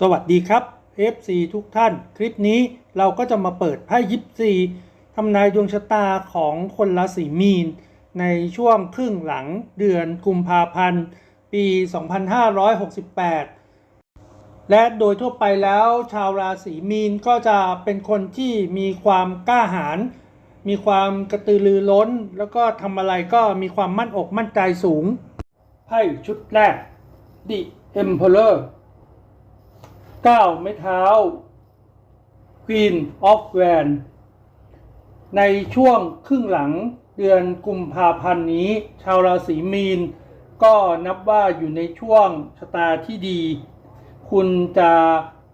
สวัสดีครับ FC ทุกท่าน คลิปนี้เราก็จะมาเปิดไพ่ยิปซีทำนายดวงชะตาของคนราศีมีน ในช่วงครึ่งหลังเดือนกุมภาพันธ์ ปี 2568 และโดยทั่วไปแล้วชาวราศีมีนก็จะเป็นคนที่มีความกล้าหาญมีความกระตือรือร้น แล้วก็ทำอะไรก็มีความมั่นอกมั่นใจสูงไพ่ชุดแรก The Emperor 9 ไม้เท้า Queen of w a n ในช่วงครึ่งหลังเดือนกุมภาพันธ์นี้ ชาวราศีมีน ก็นับว่าอยู่ในช่วงชะตาที่ดี คุณจะ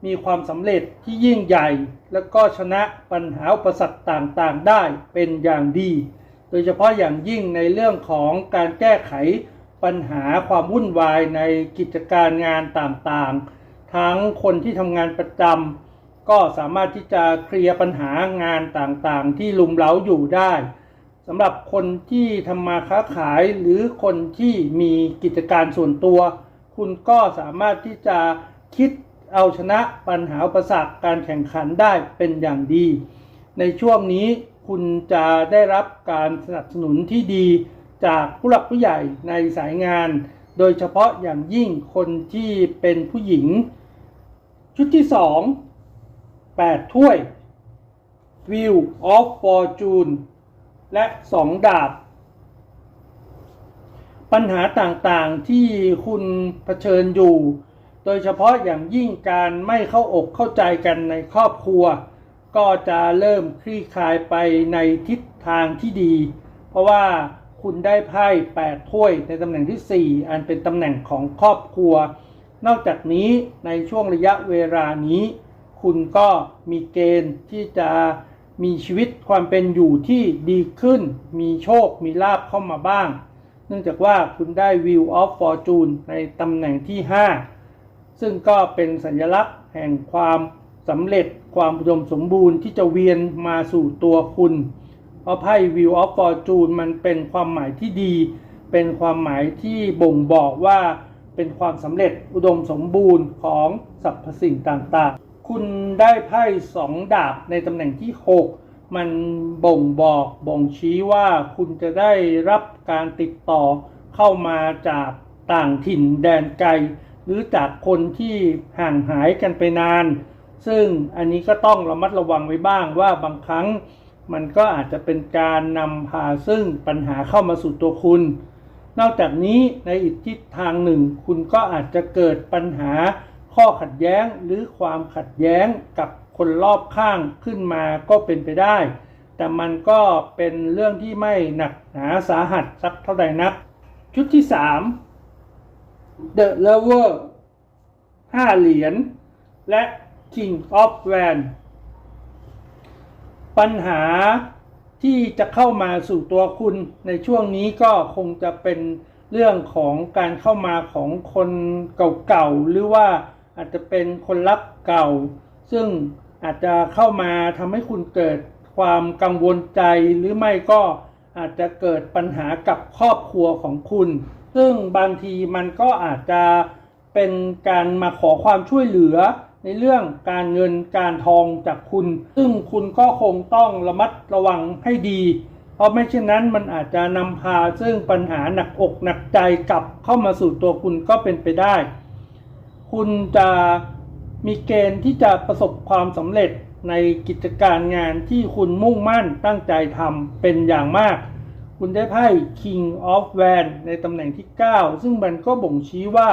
มีความสำเร็จที่ยิ่งใหญ่ แล้วก็ชนะปัญหาอุปสรรคต่างๆได้เป็นอย่างดี โดยเฉพาะอย่างยิ่งในเรื่องของการแก้ไขปัญหาความวุ่นวายในกิจการงานต่างๆ ทั้งคนที่ทำงานประจำก็สามารถที่จะเคลียร์ปัญหางานต่างๆ ที่ลุมเล้าอยู่ได้สำหรับคนที่ทำมาค้าขายหรือคนที่มีกิจการส่วนตัว คุณก็สามารถที่จะคิดเอาชนะปัญหาอุปสรรคการแข่งขันได้เป็นอย่างดี ในช่วงนี้คุณจะได้รับการสนับสนุนที่ดีจากผู้หลักผู้ใหญ่ในสายงาน โดยเฉพาะอย่างยิ่งคนที่เป็นผู้หญิง ชุดที่ 2 8 ถ้วย Wheel of Fortune และ 2 ดาบ ปัญหาต่างๆที่คุณเผชิญอยู่ โดยเฉพาะอย่างยิ่งการไม่เข้าอกเข้าใจกันในครอบครัว ก็จะเริ่มคลี่คลายไปในทิศทางที่ดี เพราะว่าคุณได้ไพ่8ถ้วยในตำแหน่งที่ 4 อันเป็นตำแหน่งของครอบครัว นอกจากนี้ในช่วงระยะเวลานี้ คุณก็มีเกณฑ์ที่จะมีชีวิตความเป็นอยู่ที่ดีขึ้น มีโชค มีลาบเข้ามาบ้าง เนื่องจากว่าคุณได้ Wheel of Fortune ในตำแหน่งที่ 5 ซึ่งก็เป็นสัญลักษณ์แห่งความสำเร็จความอุดมสมบูรณ์ที่จะเวียนมาสู่ตัวคุณ เพราะไพ่ Wheel of Fortune มันเป็นความหมายที่ดี เป็นความหมายที่บ่งบอกว่า เป็นความสำเร็จอุดมสมบูรณ์ของสรรพสิ่งต่างๆ คุณได้ไพ่สองดาบในตำแหน่งที่ 6 มันบ่งบอกบ่งชี้ว่าคุณจะได้รับการติดต่อเข้ามาจากต่างถิ่นแดนไกล หรือจากคนที่ห่างหายกันไปนาน ซึ่งอันนี้ก็ต้องระมัดระวังไว้บ้างว่าบางครั้งมันก็อาจจะเป็นการนำพาซึ่งปัญหาเข้ามาสู่ตัวคุณ นอกจากนี้ในอีกทิศทางหนึ่ง คุณก็อาจจะเกิดปัญหาข้อขัดแย้งหรือความขัดแย้งกับคนรอบข้างขึ้นมาก็เป็นไปได้ แต่มันก็เป็นเรื่องที่ไม่หนักหนาสาหัสสักเท่าใดนัก ชุดที่ 3 The Lover 5 เหรียญ และ King of w a n ปัญหา ที่จะเข้ามาสู่ตัวคุณในช่วงนี้ก็คงจะเป็นเรื่องของการเข้ามาของคนเก่าๆหรือว่าอาจจะเป็นคนรักเก่า ซึ่งอาจจะเข้ามาทำให้คุณเกิดความกังวลใจหรือไม่ก็อาจจะเกิดปัญหากับครอบครัวของคุณ ซึ่งบางทีมันก็อาจจะเป็นการมาขอความช่วยเหลือ ในเรื่องการเงินการทองจากคุณ ซึ่งคุณก็คงต้องระมัดระวังให้ดี เพราะไม่เช่นนั้นมันอาจจะนำพาซึ่งปัญหาหนักอกหนักใจกลับเข้ามาสู่ตัวคุณก็เป็นไปได้ คุณจะมีเกณฑ์ที่จะประสบความสำเร็จในกิจการงานที่คุณมุ่งมั่นตั้งใจทำเป็นอย่างมาก คุณได้ไพ่ King of w a n ในตำแหน่งที่ 9 ซึ่งมันก็บ่งชี้ว่า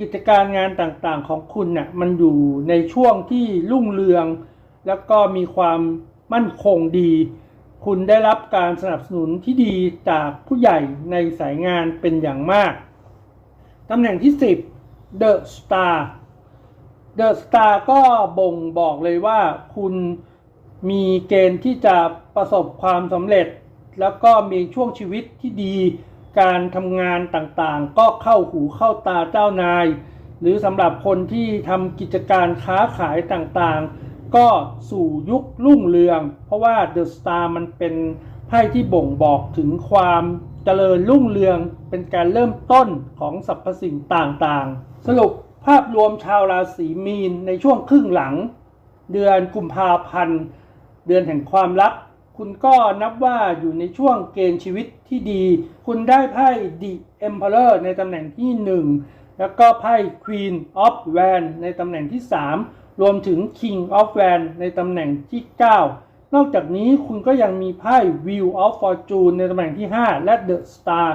กิจการงานต่างๆของคุณน่ะมันอยู่ในช่วงที่รุ่งเรือง แล้วก็มีความมั่นคงดี คุณได้รับการสนับสนุนที่ดีจากผู้ใหญ่ในสายงานเป็นอย่างมากตำแหน่งที่ 10 The Star The Star ก็บ่งบอกเลยว่าคุณมีเกณฑ์ที่จะประสบความสำเร็จ แล้วก็มีช่วงชีวิตที่ดี การทำงานต่างๆ ก็เข้าหูเข้าตาเจ้านาย หรือสำหรับคนที่ทำกิจการค้าขายต่างๆ ก็สู่ยุครุ่งเรือง เพราะว่า The Star มันเป็นไพ่ที่บ่งบอกถึงความเจริญรุ่งเรืองเป็นการเริ่มต้นของสรรพสิ่งต่างๆ สรุปภาพรวมชาวราศีมีนในช่วงครึ่งหลัง เดือนกุมภาพันธ์ เดือนแห่งความรัก คุณก็นับว่าอยู่ในช่วงเกณฑ์ชีวิตที่ดี คุณได้ไพ่ The Emperor ในตำแหน่งที่ 1 แล้วก็ไพ่ Queen of w a n ในตำแหน่งที่ 3 รวมถึง King of w a n ในตำแหน่งที่ 9 นอกจากนี้คุณก็ยังมีไพ่ Wheel of Fortune ในตำแหน่งที่ 5 และ The Star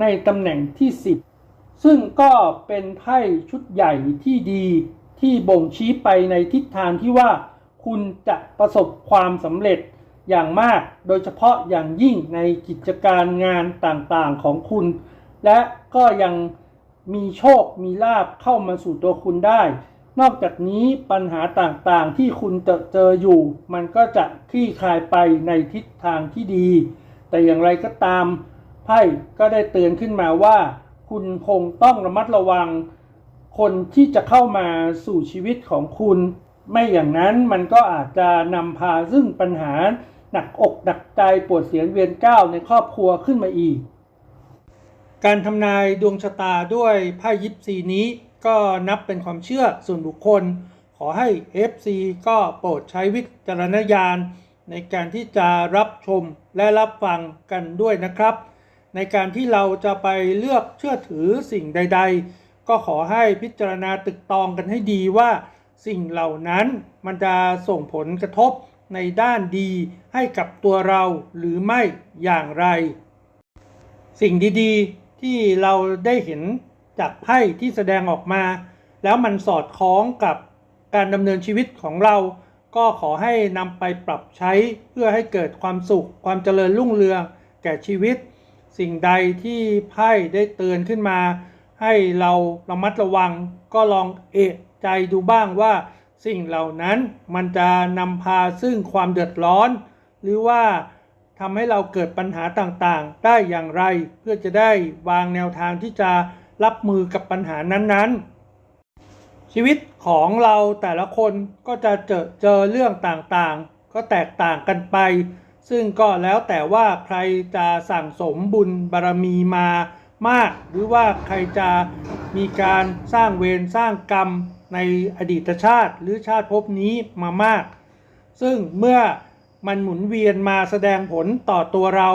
ในตำแหน่งที่ 10 ซึ่งก็เป็นไพ่ชุดใหญ่ที่ดีที่บ่งชี้ไปในทิศทางที่ว่า คุณจะประสบความสำเร็จ อย่างมาก โดยเฉพาะอย่างยิ่งในกิจการงานต่างๆของคุณ และก็ยังมีโชคมีลาบเข้ามาสู่ตัวคุณได้ นอกจากนี้ปัญหาต่างๆที่คุณจะเจออยู่ มันก็จะคลี่คลายไปในทิศทางที่ดี แต่อย่างไรก็ตามไพ่ก็ได้เตือนขึ้นมาว่า คุณคงต้องระมัดระวัง คนที่จะเข้ามาสู่ชีวิตของคุณ ไม่อย่างนั้นมันก็อาจจะนำพาซึ่งปัญหา หนักอกหนักใจปวดเสียนเวียนก้าวในครอบครัวขึ้นมาอีก การทำนายดวงชะตาด้วยไพ่ยิปซีนี้ก็นับเป็นความเชื่อส่วนบุคคล ขอให้ FC ก็โปรดใช้วิจารณญาณในการที่จะรับชมและรับฟังกันด้วยนะครับ ในการที่เราจะไปเลือกเชื่อถือสิ่งใด ๆ ก็ขอให้พิจารณาตึกตองกันให้ดีว่า สิ่งเหล่านั้นมันจะส่งผลกระทบ ในด้านดีให้กับตัวเราหรือไม่อย่างไร สิ่งดีๆที่เราได้เห็นจากไพ่ที่แสดงออกมา แล้วมันสอดคล้องกับการดำเนินชีวิตของเรา ก็ขอให้นำไปปรับใช้เพื่อให้เกิดความสุข ความเจริญรุ่งเรืองแก่ชีวิต สิ่งใดที่ไพ่ได้เตือนขึ้นมา ให้เราระมัดระวังก็ลองเอะใจดูบ้างว่า สิ่งเหล่านั้นมันจะนำพาซึ่งความเดือดร้อน หรือว่าทำให้เราเกิดปัญหาต่างๆ ได้อย่างไร เพื่อจะได้วางแนวทางที่จะรับมือกับปัญหานั้นๆ ชีวิตของเราแต่ละคนก็จะเจอเจอเรื่องต่างๆ ก็แตกต่างกันไป ซึ่งก็แล้วแต่ว่าใครจะสั่งสมบุญบารมีมามาก หรือว่าใครจะมีการสร้างเวรสร้างกรรม ในอดีตชาติหรือชาติภพนี้มามาก ซึ่งเมื่อมันหมุนเวียนมาแสดงผลต่อตัวเรา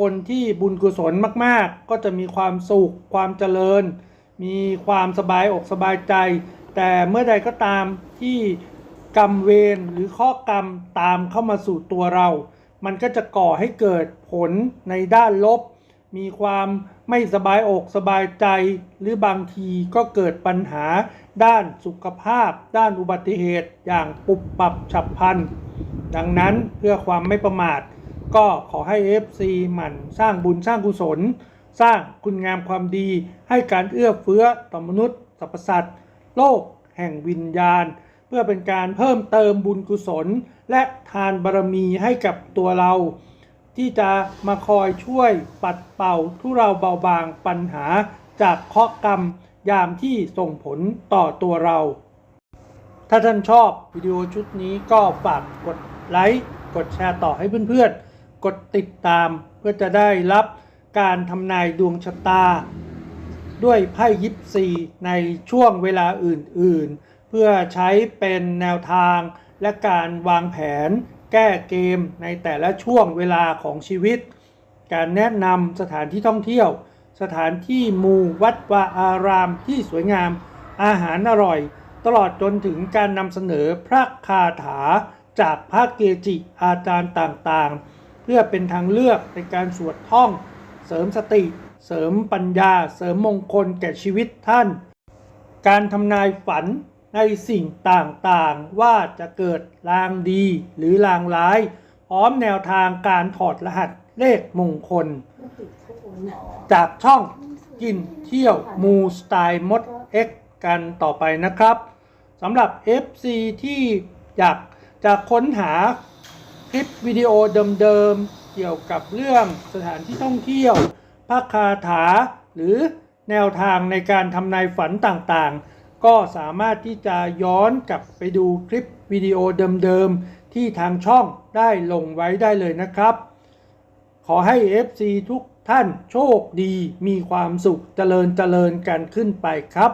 คนที่บุญกุศลมาก ๆ ก็จะมีความสุข ความเจริญ มีความสบายอกสบายใจ แต่เมื่อใดก็ตามที่กรรมเวรหรือข้อกรรมตามเข้ามาสู่ตัวเรา มันก็จะก่อให้เกิดผลในด้านลบ มีความไม่สบายอกสบายใจ หรือบางทีก็เกิดปัญหาด้านสุขภาพ ด้านอุบัติเหตุอย่างปุบปับฉับพลัน ดังนั้นเพื่อความไม่ประมาท ก็ขอให้ FC หมั่นสร้างบุญสร้างกุศล สร้างคุณงามความดี ให้การเอื้อเฟื้อต่อมนุษย์สรรพสัตว์โลกแห่งวิญญาณ เพื่อเป็นการเพิ่มเติมบุญกุศล และทานบารมีให้กับตัวเรา ที่จะมาคอยช่วยปัดเป่าทุเราเบาบางปัญหาจากเคราะกรรมยามที่ส่งผลต่อตัวเรา ถ้าท่านชอบวิดีโอชุดนี้ก็ฝากกดไลค์กดแชร์ต่อให้เพื่อนๆ กดติดตามเพื่อจะได้รับการทำนายดวงชะตา ด้วยไพ่ยิปซีในช่วงเวลาอื่นๆ เพื่อใช้เป็นแนวทางและการวางแผน แก้เกมในแต่ละช่วงเวลาของชีวิต การแนะนำสถานที่ท่องเที่ยว สถานที่มูวัดวาอารามที่สวยงาม อาหารอร่อย ตลอดจนถึงการนำเสนอพระคาถาจากพระเกจิอาจารย์ต่างๆ เพื่อเป็นทางเลือกในการสวดท่อง เสริมสติ เสริมปัญญา เสริมมงคลแก่ชีวิตท่าน การทำนายฝัน ในสิ่งต่างๆ ว่าจะเกิดลางดีหรือลางร้าย พร้อมแนวทางการถอดรหัสเลขมงคล จากช่องกินเที่ยวมูสไตล์มด X กันต่อไปนะครับสำหรับ FC ที่อยากจะค้นหาคลิปวิดีโอเดิมๆ เกี่ยวกับเรื่องสถานที่ท่องเที่ยวพระคาถา หรือแนวทางในการทำนายฝันต่างๆ ก็สามารถที่จะย้อนกลับไปดูคลิปวิดีโอเดิมๆ ที่ทางช่องได้ลงไว้ได้เลยนะครับ ขอให้ FC ทุกท่านโชคดีมีความสุขเจริญเจริญกันขึ้นไปครับ